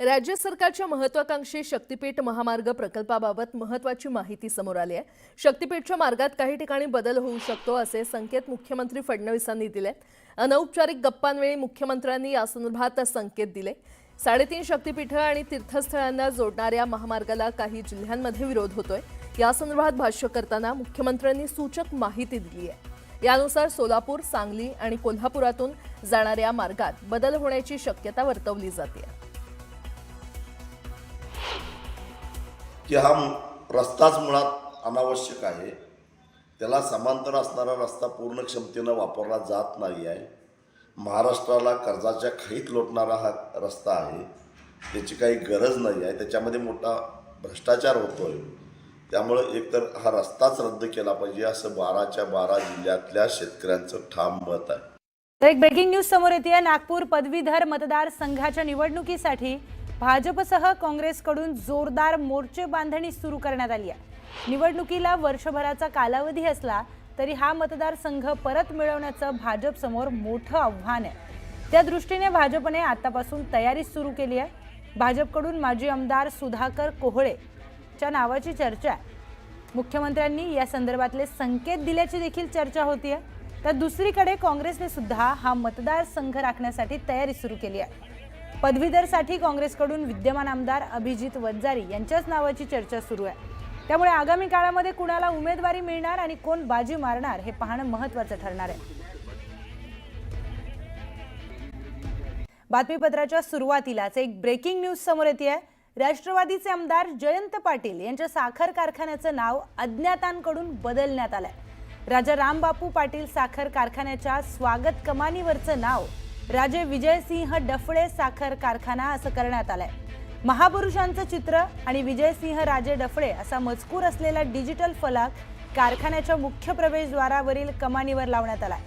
राज्य सरकारच्या महत्वाकांक्षी शक्तीपीठ महामार्ग प्रकल्पाबाबत महत्वाची माहिती समोर आली आहे. शक्तीपीठच्या मार्गात काही ठिकाणी बदल होऊ शकतो असे संकेत मुख्यमंत्री फडणवीसांनी दिले. अनौपचारिक गप्पांवेळी मुख्यमंत्र्यांनी यासंदर्भात संकेत दिले. साडेतीन शक्तीपीठं आणि तीर्थस्थळांना जोडणाऱ्या महामार्गाला काही जिल्ह्यांमध्ये विरोध होतोय. यासंदर्भात भाष्य करताना मुख्यमंत्र्यांनी सूचक माहिती दिली आहे. यानुसार सोलापूर सांगली आणि कोल्हापुरातून जाणाऱ्या मार्गात बदल होण्याची शक्यता वर्तवली जाते. की हा रस्ताच मुळात अनावश्यक आहे. त्याला समांतर असणारा रस्ता पूर्ण क्षमतेनं वापरला जात नाही आहे. महाराष्ट्राला कर्जाच्या खाईत लोटणारा हा रस्ता आहे. त्याची काही गरज नाही आहे. त्याच्यामध्ये मोठा भ्रष्टाचार होतो आहे त्यामुळं एकतर हा रस्ताच रद्द केला पाहिजे असं बाराच्या बारा जिल्ह्यातल्या शेतकऱ्यांचं ठाम मत आहे. तर एक ब्रेकिंग न्यूज समोर येते. नागपूर पदवीधर मतदारसंघाच्या निवडणुकीसाठी भाजपसह काँग्रेसकडून जोरदार मोर्चे बांधणी सुरू करण्यात आली आहे. निवडणुकीला वर्षभराचा कालावधी असला तरी हा मतदारसंघ परत मिळवण्याचं भाजपसमोर मोठं आव्हान आहे. त्या दृष्टीने भाजपने आतापासून तयारी सुरू केली आहे. भाजपकडून माजी आमदार सुधाकर कोहळेच्या नावाची चर्चा आहे. मुख्यमंत्र्यांनी या संदर्भातले संकेत दिल्याची देखील चर्चा होती आहे तर दुसरीकडे काँग्रेसने सुद्धा हा मतदारसंघ राखण्यासाठी तयारी सुरू केली आहे. पदवीधरसाठी काँग्रेसकडून विद्यमान आमदार अभिजित वंजारी यांच्याच नावाची चर्चा सुरू आहे. त्यामुळे आगामी काळामध्ये कुणाला उमेदवारी मिळणार आणि कोण बाजी मारणार हे पाहणं महत्त्वाचं ठरणार आहे. बातमीपत्राच्या सुरुवातीलाच एक ब्रेकिंग न्यूज समोर येते राष्ट्रवादीचे आमदार जयंत पाटील यांच्या साखर कारखान्याचं नाव अज्ञातांकडून बदलण्यात आलंय. राजा रामबापू पाटील साखर कारखान्याच्या स्वागत कमानीवरचं नाव राजे विजयसिंह डफळे साखर कारखाना असं करण्यात आलंय. महापुरुषांचं चित्र आणि विजयसिंह राजे डफळे असा मजकूर असलेला डिजिटल फलक कारखान्याच्या मुख्य प्रवेशद्वारावरील कमानीवर लावण्यात आलाय.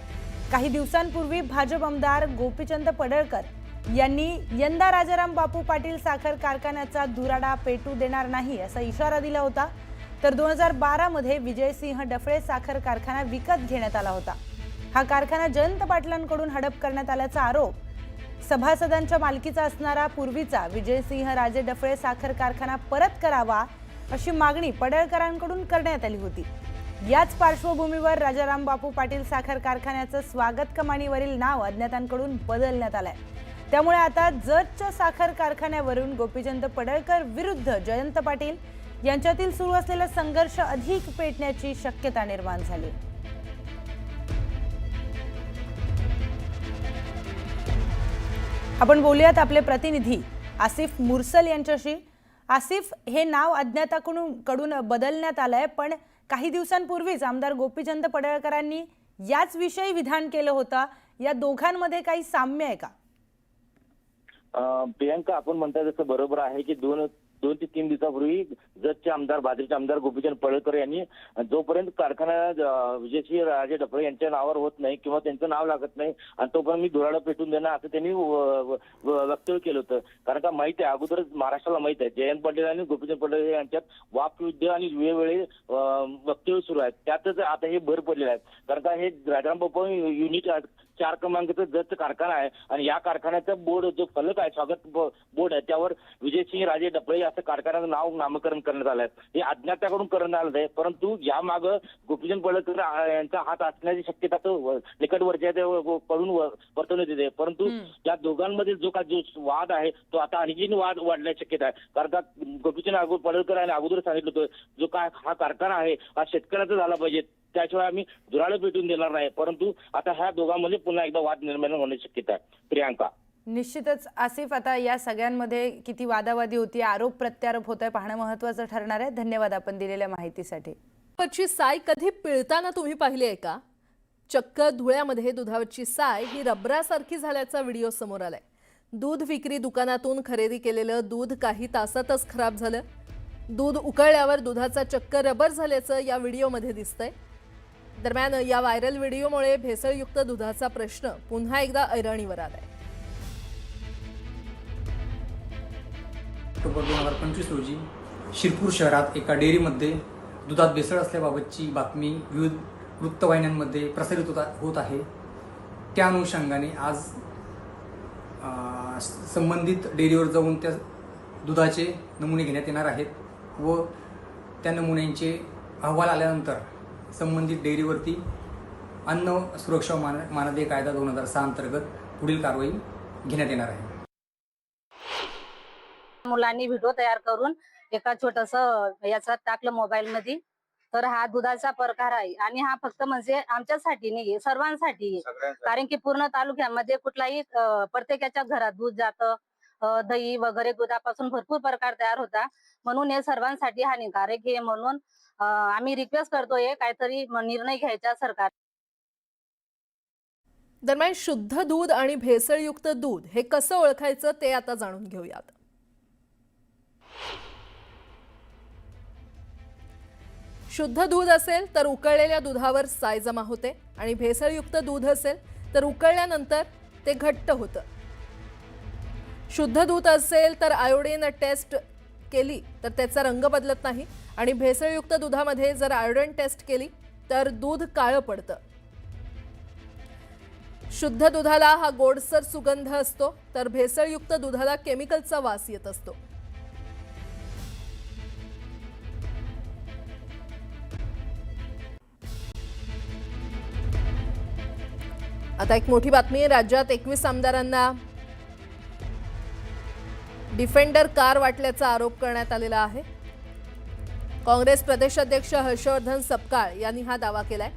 काही दिवसांपूर्वी भाजप आमदार गोपीचंद पडळकर यांनी यंदा राजाराम बापू पाटील साखर कारखान्याचा दुराडा पेटू देणार नाही असा इशारा दिला होता. तर दोन हजार बारामध्ये विजयसिंह डफळे साखर कारखाना विकत घेण्यात आला होता. हा कारखाना जयंत पाटलांकडून हडप करण्यात आल्याचा आरोप. सभासदांच्या मालकीचा असणारा पूर्वीचा विजयसिंह राजे डफळे साखर कारखाना परत करावा अशी मागणी पडळकरांकडून करण्यात आली होती. याच पार्श्वभूमीवर राजाराम बापू पाटील साखर कारखान्याचं स्वागत कमानीवरील नाव अज्ञातांकडून बदलण्यात आलंय. त्यामुळे आता जतच्या साखर कारखान्यावरून गोपीचंद पडळकर विरुद्ध जयंत पाटील यांच्यातील सुरू असलेला संघर्ष अधिक पेटण्याची शक्यता निर्माण झाली. आपण बोलूयात आपले प्रतिनिधी आसिफ मुरसल यांच्याशी. आसिफ हे नाव अज्ञाताकडून कडून बदलण्यात आलंय पण काही दिवसांपूर्वीच आमदार गोपीचंद पडळकरांनी याच विषयी विधान केलं होतं. या दोघांमध्ये काही साम्य आहे का? प्रियांका आपण म्हणता तसं बरोबर आहे की दोन दोन ते तीन दिवसापूर्वी जतचे आमदार बाजरीचे आमदार गोपीचंद पडळकर यांनी जोपर्यंत कारखाना विजयसिंह राजे डफळे यांच्या नावावर होत नाही किंवा त्यांचं नाव लागत नाही आणि तोपर्यंत मी धुराडं पेटून देणार असं त्यांनी व- वक्तव्य केलं होतं. कारण का माहिती आहे अगोदरच महाराष्ट्राला माहीत आहे जयंत पाटील आणि गोपीचंद पटेल यांच्यात वाकयुद्ध आणि वेळोवेळी वक्तव्य सुरू आहेत. त्यातच आता हे भर पडलेलं आहे. कारण का हे राजाराम बापू युनिट चार क्रमांकाचं जत कारखाना आहे आणि या कारखान्याचा बोर्ड जो फलक आहे स्वागत बोर्ड आहे त्यावर विजयसिंह राजे डफळे असं कारखान्याचं नाव नामकरण करण्यात आलं आहे. हे अज्ञाताकडून करण्यात आलं आहे परंतु यामाग गोपीचंद पडळकर यांचा हात असण्याची शक्यता व- कडून वर्तवण्यात येते. परंतु या दोघांमध्ये जो का जो वाद आहे तो आता आणखीन वाद वाढण्याची शक्यता आहे. कारण का गोपीचंद पडळकर यांनी अगोदर सांगितलं होतं जो काय हा कारखाना आहे हा शेतकऱ्याचा झाला पाहिजे. त्याशिवाय आम्ही दुराळे पेटून देणार नाही. परंतु आता ह्या दोघांमध्ये पुन्हा एकदा वाद निर्माण होण्याची शक्यता आहे. प्रियांका. निश्चितच आसिफ आता या सगळ्यांमध्ये किती वादावादी होती आरोप प्रत्यारोप होत आहे पाहणं महत्वाचं ठरणार आहे. धन्यवाद आपण दिलेल्या माहितीसाठी. दुधावरची साय कधी पिळताना तुम्ही पाहिली आहे का? चक्क धुळ्यामध्ये दुधावरची साय ही रबरासारखी झाल्याचा व्हिडिओ समोर आलाय. दूध विक्री दुकानातून खरेदी केलेलं दूध काही तासातच खराब झालं. दूध उकळल्यावर दुधाचा चक्क रबर झाल्याचं या व्हिडिओमध्ये दिसतंय. दरम्यान या व्हायरल व्हिडिओमुळे भेसळयुक्त दुधाचा प्रश्न पुन्हा एकदा ऐरणीवर आलाय. ऑक्टोबर दोन हजार पंचवीस रोजी शिरपूर शहरात एका डेअरीमध्ये दुधात भेसळ असल्याबाबतची बातमी विविध वृत्तवाहिन्यांमध्ये प्रसारित होता होत आहे. त्या अनुषंगाने आज संबंधित डेअरीवर जाऊन त्या दुधाचे नमुने घेण्यात येणार आहेत व त्या नमुन्यांचे अहवाल आल्यानंतर संबंधित डेअरीवरती अन्न सुरक्षा मान मानदे कायदा दोन हजार सहा अंतर्गत पुढील कारवाई घेण्यात येणार आहे. मुलांनी व्हिडिओ तयार करून एका छोटस याच्यात टाकलं मोबाईल मध्ये तर हा दुधाचा प्रकार आहे आणि हा फक्त म्हणजे आमच्यासाठी नाही सर्वांसाठी आहे. कारण की पूर्ण तालुक्यामध्ये कुठलाही प्रत्येकाच्या घरात दूध जातं दही वगैरे दुधापासून भरपूर प्रकार तयार होता. म्हणून हे सर्वांसाठी हानिकारक हे म्हणून आम्ही रिक्वेस्ट करतोय काहीतरी निर्णय घ्यायचा सरकार दरम्यान शुद्ध दूध आणि भेसळयुक्त दूध हे कसं ओळखायचं ते आता जाणून घेऊयात. शुद्ध दूध असेल तर उकळलेल्या दुधावर साय जमा होते आणि भेसळयुक्त दूध असेल तर उकळल्यानंतर ते घट्ट होतं. शुद्ध दूध असेल तर आयोडीन टेस्ट केली तर त्याचा रंग बदलत नाही. आणि भेसळयुक्त दुधामध्ये जर आयोडीन टेस्ट केली तर दूध काळं पडतं. शुद्ध दुधाला हा गोडसर सुगंध असतो तर भेसळयुक्त दुधाला केमिकलचा वास येत असतो. आता एक मोठी बातमी राज्यात एकवीस आमदारांना डिफेंडर कार वाटल्याचा आरोप करण्यात आलेला आहे. काँग्रेस प्रदेशाध्यक्ष हर्षवर्धन सपकाळ यांनी हा दावा केलाय.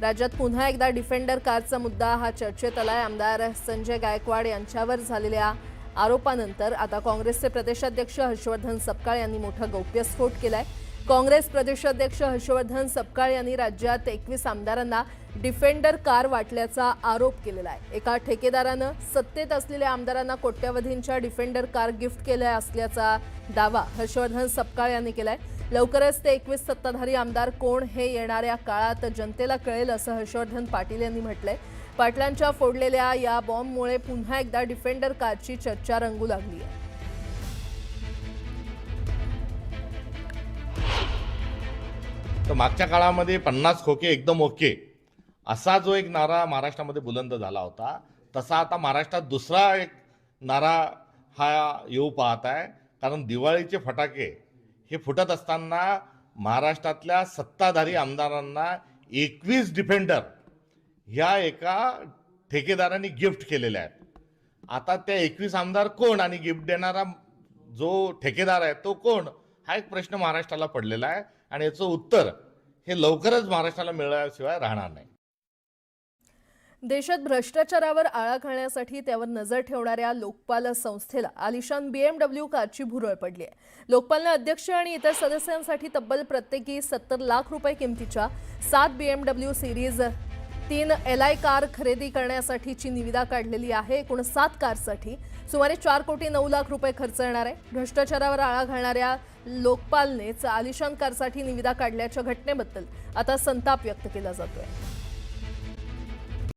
राज्यात पुन्हा एकदा डिफेंडर कारचा मुद्दा हा चर्चेत आलाय. आमदार संजय गायकवाड यांच्यावर झालेल्या आरोपानंतर आता काँग्रेसचे प्रदेशाध्यक्ष हर्षवर्धन सपकाळ यांनी मोठा गौप्यस्फोट केलाय. काँग्रेस प्रदेशाध्यक्ष हर्षवर्धन सपकाळ यांनी राज्यात एकवीस आमदारांना डिफेंडर कार वाटल्याचा आरोप केलेला आहे. एका ठेकेदारानं सत्तेत असलेल्या आमदारांना कोट्यवधींच्या डिफेंडर कार गिफ्ट केल्या असल्याचा दावा हर्षवर्धन सपकाळ यांनी केलाय. लवकरच ते एकवीस सत्ताधारी आमदार कोण हे येणाऱ्या काळात जनतेला कळेल असं हर्षवर्धन पाटील यांनी म्हटलंय. पाटलांच्या फोडलेल्या या बॉम्बमुळे पुन्हा एकदा डिफेंडर कारची चर्चा रंगू लागली आहे तर मागच्या काळामध्ये पन्नास खोके एकदम ओके. असा जो एक नारा महाराष्ट्रामध्ये बुलंद झाला होता तसा आता महाराष्ट्रात दुसरा एक नारा हा येऊ पाहत आहे. कारण दिवाळीचे फटाके हे फुटत असताना महाराष्ट्रातल्या सत्ताधारी आमदारांना एकवीस डिफेंडर ह्या एका ठेकेदारांनी गिफ्ट केलेल्या आहेत. आता त्या एकवीस आमदार कोण आणि गिफ्ट देणारा जो ठेकेदार आहे तो कोण हा एक प्रश्न महाराष्ट्राला पडलेला आहे. आणि याचं उत्तर हे लवकरच महाराष्ट्राला मिळाल्याशिवाय राहणार नाही. देशात भ्रष्टाचारावर आळा घालण्यासाठी त्यावर नजर ठेवणाऱ्या लोकपाल संस्थेला आलिशान बीएमडब्ल्यू कारची भुरळ पडली आहे. लोकपालने अध्यक्ष आणि इतर सदस्यांसाठी तब्बल प्रत्येकी सत्तर लाख रुपये किमतीच्या सात बीएमडब्ल्यू सिरीज तीन एल आय कार खरेदी करण्यासाठीची निविदा काढलेली आहे. एकूण सात कारसाठी. सुमारे चार कोटी नऊ लाख रुपये खर्च येणार आहे. भ्रष्टाचारावर आळा घालणाऱ्या लोकपालनेच आलिशान कारसाठी निविदा काढल्याच्या घटनेबद्दल आता संताप व्यक्त केला जातोय.